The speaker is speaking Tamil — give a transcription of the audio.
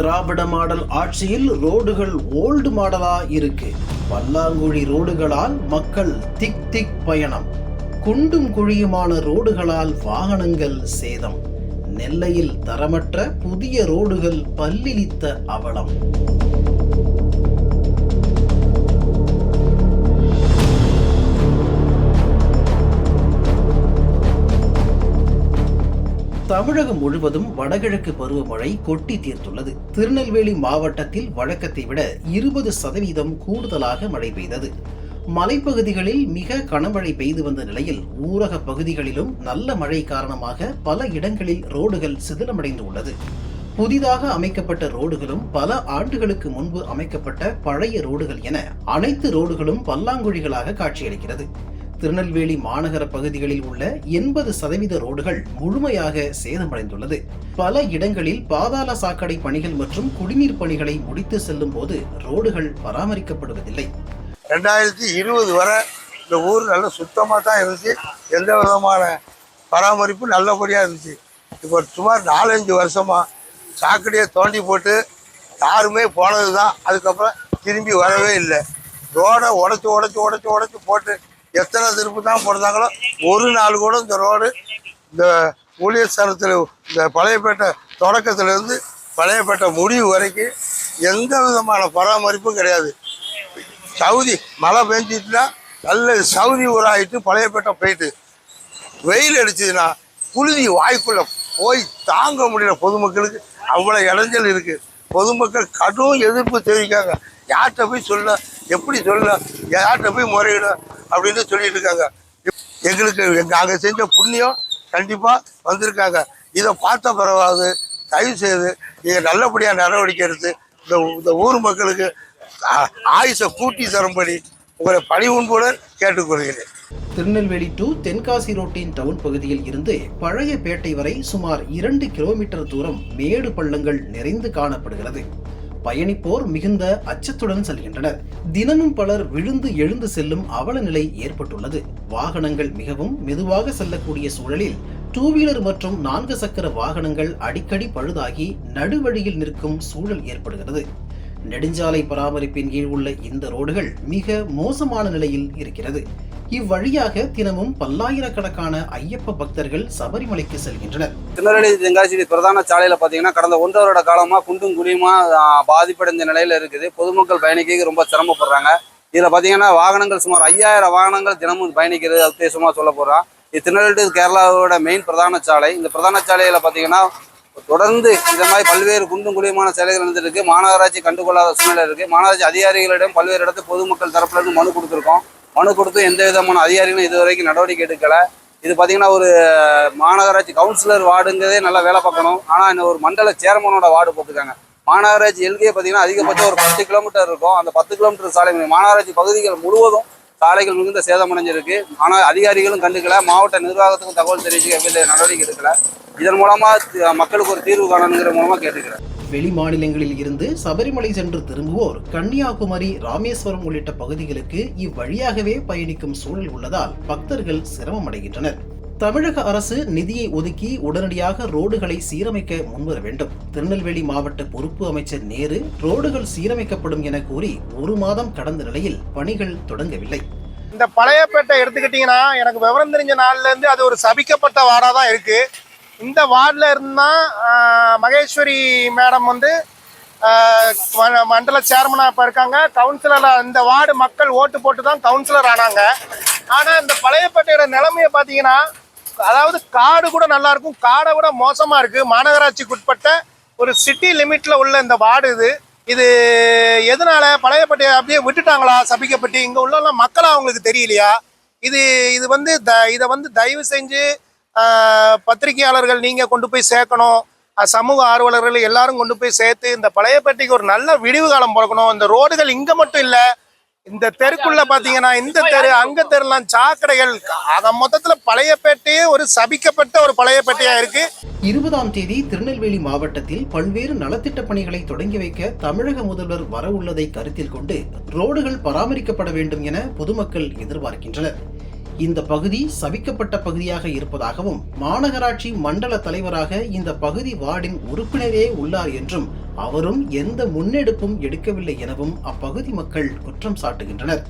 திராவிட மாடல் ஆட்சியில் ரோடுகள் ஓல்டு மாடலா இருக்கு. பல்லாங்குழி ரோடுகளால் மக்கள் திக் திக் பயணம். குண்டும் குழியுமான ரோடுகளால் வாகனங்கள் சேதம். நெல்லையில் தரமற்ற புதிய ரோடுகள் பல்லிழித்த அவலம். தமிழகம் முழுவதும் வடகிழக்கு பருவமழை கொட்டி தீர்த்துள்ளது. திருநெல்வேலி மாவட்டத்தில் வழக்கத்தை விட இருபது சதவீதம் கூடுதலாக மழை பெய்தது. மலைப்பகுதிகளில் மிக கனமழை பெய்து வந்த நிலையில் ஊரக பகுதிகளிலும் நல்ல மழை காரணமாக பல இடங்களில் ரோடுகள் சிதிலமடைந்து உள்ளது புதிதாக அமைக்கப்பட்ட ரோடுகளும் பல ஆண்டுகளுக்கு முன்பு அமைக்கப்பட்ட பழைய ரோடுகள் என அனைத்து ரோடுகளும் பல்லாங்குழிகளாக காட்சியளிக்கிறது. திருநெல்வேலி மாநகர பகுதிகளில் உள்ள எண்பது சதவீத ரோடுகள் முழுமையாக சேதமடைந்துள்ளது. பல இடங்களில் பாதாள சாக்கடை பணிகள் மற்றும் குடிநீர் பணிகளை முடித்து செல்லும் போது ரோடுகள் பராமரிக்கப்படுவதில்லை. ரெண்டாயிரத்தி இருபது வரை இந்த ஊர் நல்ல சுத்தமாக தான் இருந்துச்சு. எந்த விதமான பராமரிப்பு நல்லபடியாக இருந்துச்சு. இப்போ சுமார் நாலஞ்சு வருஷமாக சாக்கடையை தோண்டி போட்டு யாருமே போனது தான் அதுக்கப்புறம் திரும்பி வரவே இல்லை. ரோடை உடச்சி உடச்சி உடச்சி உடச்சி போட்டு எத்தனை திருப்பு தான் போடுறாங்களோ ஒரு நாள் கூட இந்த ரோடு இந்த ஊழியர் ஸ்தலத்தில் இந்த பழையப்பேட்டை தொடக்கத்துலேருந்து பழையப்பேட்டை முடிவு வரைக்கும் எந்த விதமான பராமரிப்பும் கிடையாது. சவுதி மழை பெஞ்சிட்டுனா நல்ல சவுதி ஊராயிட்டு பழையப்பேட்டை போயிட்டு வெயில் அடிச்சதுன்னா புழுதி வாய்க்குள்ள போய் தாங்க முடியல பொதுமக்களுக்கு. அவ்வளோ இடைஞ்சல் இருக்குது பொதுமக்கள் கடும் எதிர்ப்பு தெரிவிக்காங்க யார்கிட்ட போய் சொல்ல எப்படி சொல்லலாம் யார்கிட்ட போய் முறையிடும் அப்படின்னு சொல்லிட்டு இருக்காங்க. எங்களுக்கு எங்க அங்கே செஞ்ச புண்ணியம் கண்டிப்பாக வந்திருக்காங்க. இதை பார்த்த பிறவாது தயவு செய்து நீங்கள் நல்லபடியாக நடவடிக்கை எடுத்து இந்த இந்த ஊர் மக்களுக்கு ஆ- ஆயுசை கூட்டி தரும்படி உங்களை பணிவுன்புடன் கேட்டுக்கொள்கிறேன். திருநெல்வேலி டு தென்காசி ரோட்டின் டவுன் பகுதியில் இருந்து பழைய பேட்டை வரை சுமார் இரண்டு கிலோமீட்டர் தூரம் மேடு பள்ளங்கள் நிறைந்து காணப்படுகிறது. பயணிப்போர் மிகுந்த அச்சத்துடன் செல்கின்றனர். தினமும் பலர் விழுந்து எழுந்து செல்லும் அவல நிலை ஏற்பட்டுள்ளது. வாகனங்கள் மிகவும் மெதுவாக செல்லக்கூடிய சூழலில் டூ வீலர் மற்றும் நான்கு சக்கர வாகனங்கள் அடிக்கடி பழுதாகி நடுவழியில் நிற்கும் சூழல் ஏற்படுகிறது. நெடுஞ்சாலை பராமரிப்பின் கீழ் உள்ள இந்த ரோடுகள் மிக மோசமான நிலையில் இருக்கிறது. இவ்வழியாக தினமும் பல்லாயிரக்கணக்கான ஐயப்ப பக்தர்கள் சபரிமலைக்கு செல்கின்றனர். திருநெல்வேலி தென்காசி பிரதான சாலையில் பார்த்தீங்கன்னா கடந்த ஒன்றரை வருட காலமாக குண்டும் குழியுமா பாதிப்படைந்த நிலையில் இருக்குது. பொதுமக்கள் பயணிக்க ரொம்ப சிரமப்படுறாங்க. இதில் பார்த்தீங்கன்னா வாகனங்கள் சுமார் ஐயாயிரம் வாகனங்கள் தினமும் பயணிக்கிறது உத்தேசமாக சொல்ல போகிறோம் இது திருநெல்வேலி கேரளாவோட மெயின் பிரதான சாலை. இந்த பிரதான சாலையில் பார்த்தீங்கன்னா தொடர்ந்து இந்த மாதிரி பல்வேறு குண்டும் குழியுமான சிலைகள் இருந்திருக்கு மாநகராட்சி கண்டுகொள்ளாத சூழ்நிலை இருக்கு. மாநகராட்சி அதிகாரிகளிடம் பல்வேறு இடத்து பொதுமக்கள் தரப்புல இருந்து மனு கொடுத்துருக்கோம். மனு கொடுத்து எந்த விதமான அதிகாரிகளும் இது வரைக்கும் நடவடிக்கை எடுக்கல. இது பார்த்தீங்கன்னா ஒரு மாநகராட்சி கவுன்சிலர் வார்டுங்கிறதே நல்லா வேலை பார்க்கணும். ஆனால் இந்த ஒரு மண்டல சேர்மனோட வார்டு போட்டிருக்காங்க. மாநகராட்சி எல்கே பார்த்தீங்கன்னா அதிகபட்சம் ஒரு பத்து கிலோமீட்டர் இருக்கும். அந்த பத்து கிலோமீட்டர் சாலை மாநகராட்சி பகுதிகள் முழுவதும் சாலைகள் மிகுந்த சேதமடைஞ்சிருக்கு. ஆனால் அதிகாரிகளும் கண்டுக்கல. மாவட்ட நிர்வாகத்துக்கும் தகவல் தெரிவிச்சு எவ்வித நடவடிக்கை எடுக்கல. இதன் மூலமா மக்களுக்கு ஒரு தீர்வு காணணுங்கிற மூலமா கேட்டுக்கிறேன். வெளி மாநிலங்களில் இருந்து சபரிமலை சென்று திரும்புவோர் கன்னியாகுமரி ராமேஸ்வரம் உள்ளிட்ட பகுதிகளுக்கு இவ்வழியாகவே பயணிக்கும் சூழல் உள்ளதால் பக்தர்கள் சிரமம் அடைகின்றனர் தமிழக அரசு நிதியை ஒதுக்கி உடனடியாக ரோடுகளை சீரமைக்க முன்வர வேண்டும். திருநெல்வேலி மாவட்ட பொறுப்பு அமைச்சர் நேரு ரோடுகள் சீரமைக்கப்படும் என கூறி ஒரு மாதம் கடந்த நிலையில் பணிகள் தொடங்கவில்லை. இந்த பழையப்பேட்டை எடுத்துக்கிட்டிங்கன்னா எனக்கு விவரம் தெரிஞ்ச நாள்ல இருந்து அது ஒரு சபிக்கப்பட்ட வார்டா தான் இருக்கு. இந்த வார்டில் இருந்தா மகேஸ்வரி மேடம் வந்து ம- மண்டல சேர்மனாக இப்போ இருக்காங்க. கவுன்சிலராக இந்த வார்டு மக்கள் ஓட்டு போட்டு தான் கவுன்சிலர் ஆனாங்க. ஆனால் இந்த பழையப்பேட்டையோட நிலைமையை பார்த்தீங்கன்னா அதாவது காடு கூட நல்லா இருக்கும் காடை விட மோசமா இருக்கு. மாநகராட்சிக்கு உட்பட்ட ஒரு சிட்டி லிமிட்ல உள்ள இந்த வார்டு இது. இது எதனால? பழையப்பட்டியை அப்படியே விட்டுட்டாங்களா? சபிக்கப்பட்டு இங்க உள்ள மக்களா அவங்களுக்கு தெரியலையா? இது இது வந்து த இதை வந்து தயவு செஞ்சு பத்திரிகையாளர்கள் நீங்க கொண்டு போய் சேர்க்கணும். சமூக ஆர்வலர்கள் எல்லாரும் கொண்டு போய் சேர்த்து இந்த பழையப்பட்டிக்கு ஒரு நல்ல விடிவு காலம் பிறக்கணும். இந்த ரோடுகள் இங்க மட்டும் இல்லை இந்த தெருக்குள்ள பாத்தீங்கன்னா இந்த தெரு அங்க தெருலாம் சாக்கடைகள் அத மொத்தத்துல பழையப்பேட்டையே ஒரு சபிக்கப்பட்ட ஒரு பழையப்பேட்டையா இருக்கு. இருபதாம் தேதி திருநெல்வேலி மாவட்டத்தில் பல்வேறு நலத்திட்ட பணிகளை தொடங்கி வைக்க தமிழக முதல்வர் வரவுள்ளதை கருத்தில் கொண்டு ரோடுகள் பராமரிக்கப்பட வேண்டும் என பொதுமக்கள் எதிர்பார்க்கின்றனர். இந்த பகுதி சபிக்கப்பட்ட பகுதியாக இருப்பதாகவும் மாநகராட்சி மண்டல தலைவராக இந்த பகுதி வார்டின் உறுப்பினரே உள்ளார் என்றும் அவரும் எந்த முன்னெடுப்பும் எடுக்கவில்லை எனவும் அப்பகுதி மக்கள் குற்றம் சாட்டுகின்றனர்.